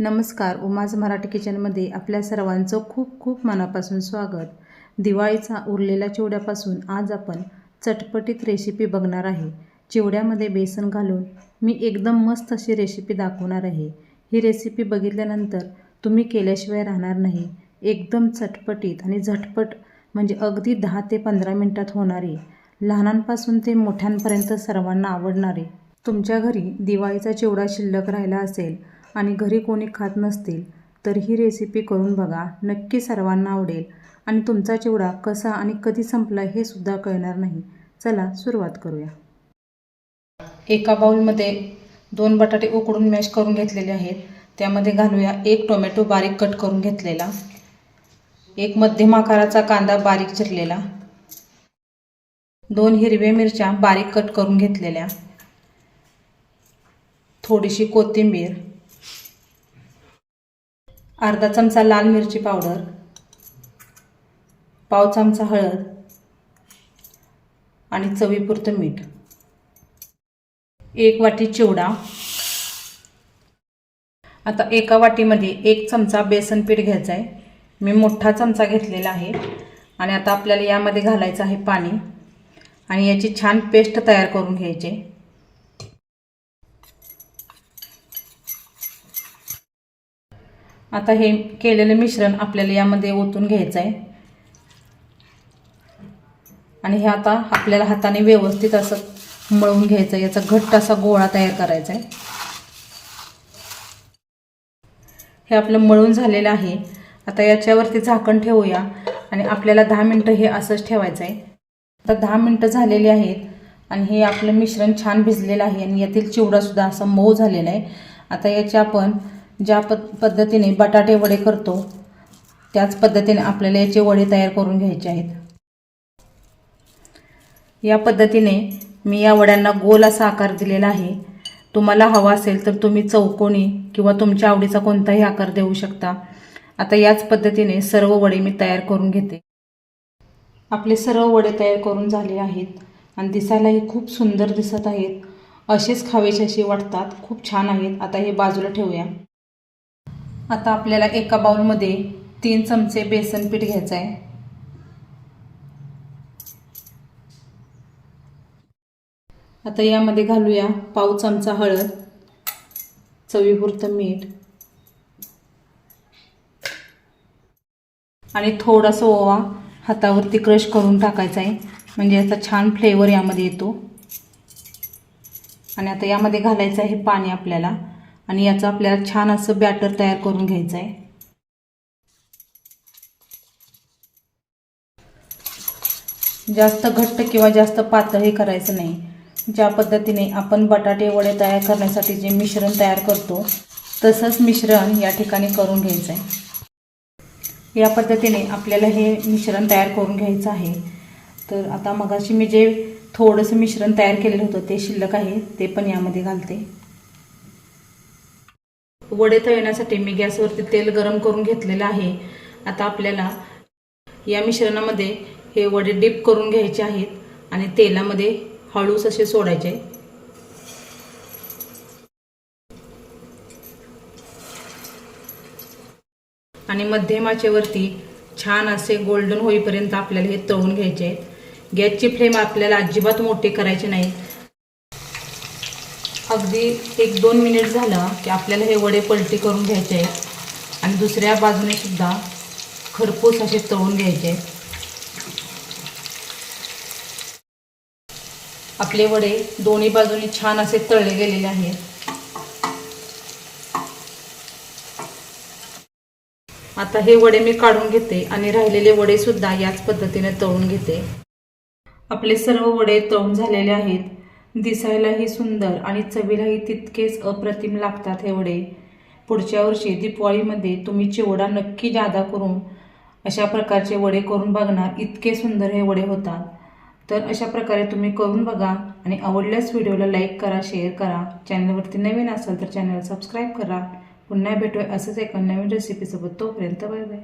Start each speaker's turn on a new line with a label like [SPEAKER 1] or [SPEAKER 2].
[SPEAKER 1] नमस्कार उमाज मराठी किचनमध्ये आपल्या सर्वांचं खूप खूप मनापासून स्वागत. दिवाळीचा उरलेल्या चिवड्यापासून आज आपण चटपटीत रेसिपी बघणार आहे. चिवड्यामध्ये बेसन घालून मी एकदम मस्त अशी रेसिपी दाखवणार आहे. ही रेसिपी बघितल्यानंतर तुम्ही केल्याशिवाय राहणार नाही. एकदम चटपटीत आणि झटपट म्हणजे अगदी दहा ते पंधरा मिनटात होणारी लहानांपासून ते मोठ्यांपर्यंत सर्वांना आवडणारी तुमच्या घरी दिवाळीचा चिवडा शिल्लक राहिला असेल आणि घरी कोणी खात नसतील तर ही रेसिपी करून बघा. नक्की सर्वांना आवडेल. आणि तुमचा चिवडा कसा आणि कधी संपला हे सुद्धा कळणार नाही. चला सुरुवात करूया. एका बाउलमध्ये दोन बटाटे उकडून मॅश करून घेतलेले आहेत. त्यामध्ये घालूया एक टोमॅटो बारीक कट करून घेतलेला. एक मध्यम आकाराचा कांदा बारीक चिरलेला. दोन हिरव्या मिरच्या बारीक कट करून घेतलेल्या. थोडीशी कोथिंबीर. अर्धा चमचा लाल मिरची पावडर पाव चमचा हळद आणि चवीपुरतं मीठ. एक वाटी चिवडा. आता एका वाटीमध्ये एक चमचा बेसन पीठ घ्यायचं आहे. मी मोठा चमचा घेतलेला आहे आणि आता आपल्याला यामध्ये घालायचं आहे पाणी आणि याची छान पेस्ट तयार करून घ्यायची आता हे केलेलं मिश्रण आपल्याला यामध्ये ओतून घ्यायचं आहे आणि हे आता आपल्याला हाताने व्यवस्थित असं मळून घ्यायचं आहे याचा घट्ट असा गोळा तयार करायचा आहे हे आपलं मळून झालेलं आहे. आता याच्यावरती झाकण ठेवूया. आणि आपल्याला दहा मिनटं हे असंच ठेवायचं आहे आता दहा मिनटं झालेली आहेत. आणि हे आपलं मिश्रण छान भिजलेलं आहे. आणि यातील चिवडासुद्धा असा मऊ झालेला आहे. आता याचे आपण ज्या पद पद्धतीने बटाटे वडे करतो त्याच पद्धतीने आपल्याला याचे वडे तयार करून घ्यायचे आहेत. या पद्धतीने मी या वड्यांना गोल असा आकार दिलेला आहे. तुम्हाला हवा असेल तर तुम्ही चौकोनी किंवा तुमच्या आवडीचा कोणताही आकार देऊ शकता. आता याच पद्धतीने सर्व वडे मी तयार करून घेते. आपले सर्व वडे तयार करून झाले आहेत आणि दिसायलाही खूप सुंदर दिसत आहेत. असेच खावेसे असे वाटतात. खूप छान आहेत. आता हे बाजूला ठेवूया. आता आपल्याला एका बाउलमध्ये तीन चमचे बेसन पीठ घ्यायचं आहे आता यामध्ये घालूया पाव चमचा हळद चवीपुरतं मीठ आणि थोडासा ओवा हातावरती क्रश करून टाकायचा आहे म्हणजे याचा छान फ्लेवर यामध्ये येतो. आणि आता यामध्ये घालायचं आहे पाणी आपल्याला. आणि याचं आपल्याला छान असं बॅटर तयार करून घ्यायचं आहे जास्त घट्ट किंवा जास्त पातळ हे करायचं नाही. ज्या पद्धतीने आपण बटाटे वडे तयार करण्यासाठी जे मिश्रण तयार करतो तसंच मिश्रण या ठिकाणी करून घ्यायचं आहे या पद्धतीने आपल्याला हे मिश्रण तयार करून घ्यायचं आहे. तर आता मगाशी मी जे थोडंसं मिश्रण तयार केलेलं होतं ते शिल्लक आहे ते पण यामध्ये घालते. वडे तळण्यासाठी मी गॅसवरती तेल गरम करून घेतलेलं आहे. आता आपल्याला या मिश्रणामध्ये हे वडे डिप करून घ्यायचे आहेत आणि तेलामध्ये हळूच असे सोडायचे. आणि मध्यम आचेवरती छान असे गोल्डन होईपर्यंत आपल्याला हे तळून घ्यायचे आहेत. गॅसची फ्लेम आपल्याला अजिबात मोठी करायची नाही. अगदी एक दोन मिनिट झालं की आपल्याला हे वडे पलटी करून घ्यायचे आहेत. आणि दुसऱ्या बाजूने सुद्धा खरपूस असे तळून घ्यायचे आहेत. आपले वडे दोन्ही बाजूनी छान असे तळले गेलेले आहेत. आता हे वडे मी काढून घेते आणि राहिलेले वडे सुद्धा याच पद्धतीने तळून घेते. आपले सर्व वडे तळून झालेले आहेत. दिसायलाही सुंदर आणि चवीलाही तितकेच अप्रतिम लागतात हे वडे पुढच्या वर्षी दिपवाळीमध्ये तुम्ही चिवडा नक्की जादा करून अशा प्रकारचे वडे करून बघणार इतके सुंदर हे वडे होतात. तर अशा प्रकारे तुम्ही करून बघा आणि आवडल्यास व्हिडिओला लाईक करा शेअर करा. चॅनलवरती नवीन असाल तर चॅनल सबस्क्राईब करा. पुन्हा भेटूया असंच एका नवीन रेसिपीसोबत तोपर्यंत बाय बाय.